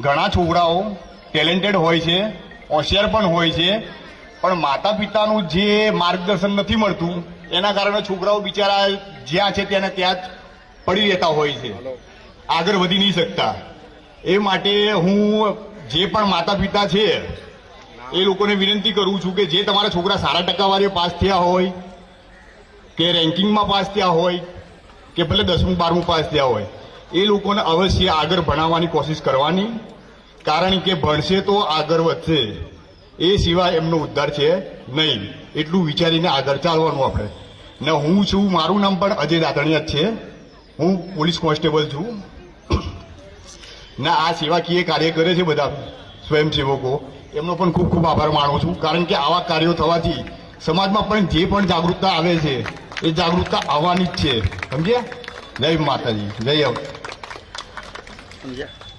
ઘણા છોકરાઓ ટેલેન્ટેડ હોય છે હોશિયાર પણ હોય છે પણ માતા પિતાનું જે માર્ગદર્શન નથી મળતું એના કારણે છોકરાઓ બિચારા જ્યાં છે ત્યાં ત્યાં જ પડી રહેતા હોય છે. આગળ વધી નહીં શકતા. એ માટે હું જે પણ માતા પિતા છે એ લોકોને વિનંતી કરું છું કે જે તમારા છોકરા સારા ટકાવારીઓ પાસ થયા હોય કે રેન્કિંગમાં પાસ થયા હોય કે ભલે દસમું બારમું પાસ થયા હોય એ લોકોને અવશ્ય આગળ ભણાવવાની કોશિશ કરવાની, કારણ કે ભણશે તો આગળ વધશે. એ સિવાય એમનો ઉદ્ધાર છે નહીં. એટલું વિચારીને આગળ ચાલવાનું આપણે. ને હું છું, મારું નામ પણ અજય દાદણિયા છે. હું પોલીસ કોન્સ્ટેબલ છું. ના આ સેવાકીય કાર્ય કરે છે બધા સ્વયંસેવકો. એમનો પણ ખૂબ ખૂબ આભાર માનું છું. કારણ કે આવા કાર્યો થવાથી સમાજમાં પણ જે પણ જાગૃતતા આવે છે, એ જાગૃતતા આવવાની જ છે. સમજ્યા? જય માતાજી. જય from here.